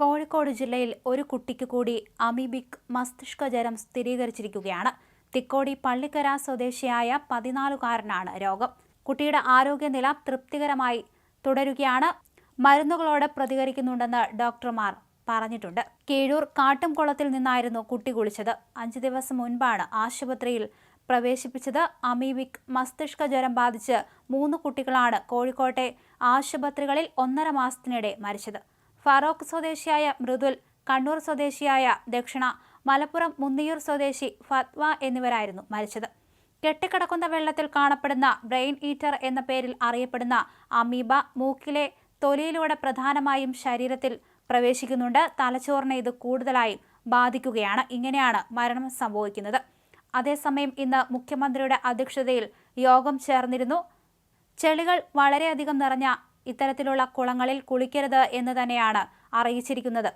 കോഴിക്കോട് ജില്ലയിൽ ഒരു കുട്ടിക്ക് കൂടി അമീബിക് ജലം സ്ഥിരീകരിച്ചിരിക്കുകയാണ്. തിക്കോടി പള്ളിക്കര സ്വദേശിയായ പതിനാലുകാരനാണ് രോഗം. കുട്ടിയുടെ ആരോഗ്യനില തൃപ്തികരമായി തുടരുകയാണ്. മരുന്നുകളോട് പ്രതികരിക്കുന്നുണ്ടെന്ന് ഡോക്ടർമാർ പറഞ്ഞിട്ടുണ്ട്. കീഴൂർ കാട്ടുംകുളത്തിൽ നിന്നായിരുന്നു കുട്ടി കുളിച്ചത്. അഞ്ചു ദിവസം മുൻപാണ് ആശുപത്രിയിൽ പ്രവേശിപ്പിച്ചത്. അമീബിക് മസ്തിഷ്ക ജ്വരം ബാധിച്ച് മൂന്ന് കുട്ടികളാണ് കോഴിക്കോട്ടെ ആശുപത്രികളിൽ ഒന്നര മാസത്തിനിടെ മരിച്ചത്. ഫറോക്ക് സ്വദേശിയായ മൃദുൽ കണ്ണൂർ സ്വദേശിയായ ദക്ഷിണ മലപ്പുറം മുന്നിയൂർ സ്വദേശി ഫത്വ എന്നിവരായിരുന്നു മരിച്ചത്. കെട്ടിക്കിടക്കുന്ന വെള്ളത്തിൽ കാണപ്പെടുന്ന ബ്രെയിൻ ഈറ്റർ എന്ന പേരിൽ അറിയപ്പെടുന്ന അമീബ മൂക്കിലെ തൊലിയിലൂടെ പ്രധാനമായും ശരീരത്തിൽ പ്രവേശിക്കുന്നുണ്ട്. തലച്ചോറിനെ ഇത് കൂടുതലായും ബാധിക്കുകയാണ്. ഇങ്ങനെയാണ് മരണം സംഭവിക്കുന്നത്. അതേസമയം ഇന്ന് മുഖ്യമന്ത്രിയുടെ അധ്യക്ഷതയിൽ യോഗം ചേർന്നിരുന്നു. ചെളികൾ വളരെയധികം നിറഞ്ഞ ഇത്തരത്തിലുള്ള കുളങ്ങളിൽ കുളിക്കരുത് എന്ന് തന്നെയാണ് അറിയിച്ചിരിക്കുന്നത്